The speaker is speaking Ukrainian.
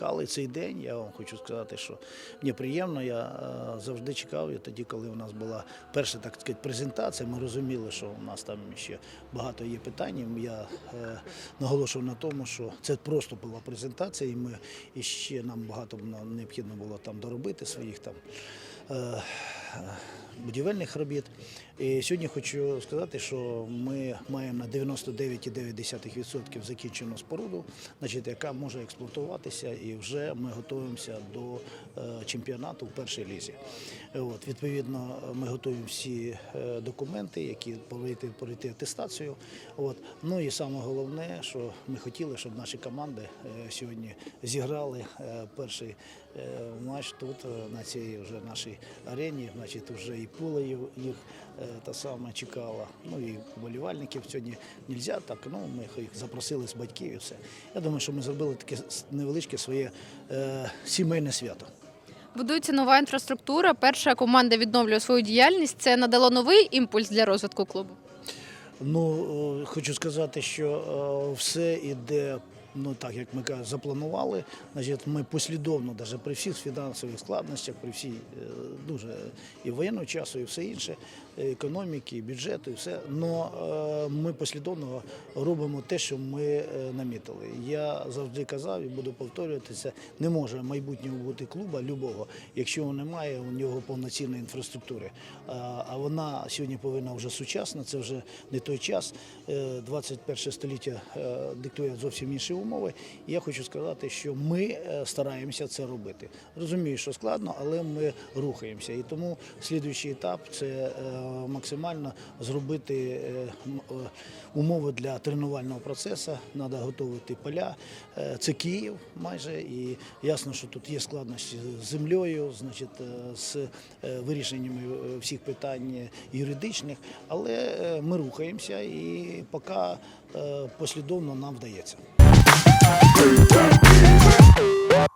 чекали цей день. Я вам хочу сказати, що мені приємно. Я е, завжди чекав. І тоді, коли у нас була перша так сказати, презентація, ми розуміли, що у нас там ще багато є питань. Я е, наголошував на тому, що це просто була презентація, і ми і ще нам багато необхідно було там доробити своїх там. Е, будівельних робіт. І сьогодні хочу сказати, що ми маємо на 99,9% закінчену споруду, значить, яка може експлуатуватися, і вже ми готуємося до е, чемпіонату в першій лізі. От, відповідно, ми готуємо всі е, документи, які пройти, пройти атестацію. От. Ну і саме головне, що ми хотіли, щоб наші команди сьогодні зіграли перший матч тут, на цій вже нашій арені. Значить, вже і пула їх е, та саме чекала. Ну і вболівальників сьогодні не можна так. Ну, ми їх запросили з батьків і все. Я думаю, що ми зробили таке невеличке своє е, сімейне свято. Будується нова інфраструктура. Перша команда відновлює свою діяльність. Це надало новий імпульс для розвитку клубу. Ну, е, хочу сказати, що е, все іде. Ну так як ми кажемо, запланували, значить, ми послідовно, навіть при всіх фінансових складностях, при всій е, дуже і воєнного часу, і все інше, економіки, бюджету, і все. Но е, ми послідовно робимо те, що ми е, намітили. Я завжди казав і буду повторюватися, не може майбутнього бути клуба любого, якщо немає у нього повноцінної інфраструктури. А вона сьогодні повинна вже сучасна, це вже не той час. Е, 21 століття е, диктує зовсім інші умови. І я хочу сказати, що ми е, стараємося це робити. Розумію, що складно, але ми рухаємося. І тому слідуючий етап це е, максимально зробити е, умови для тренувального процесу. Треба готувати поля. Це Київ майже. І ясно, що тут є складності з землею, значить, з вирішеннями всіх питань юридичних, але ми рухаємося і поки послідовно нам вдається. Hey,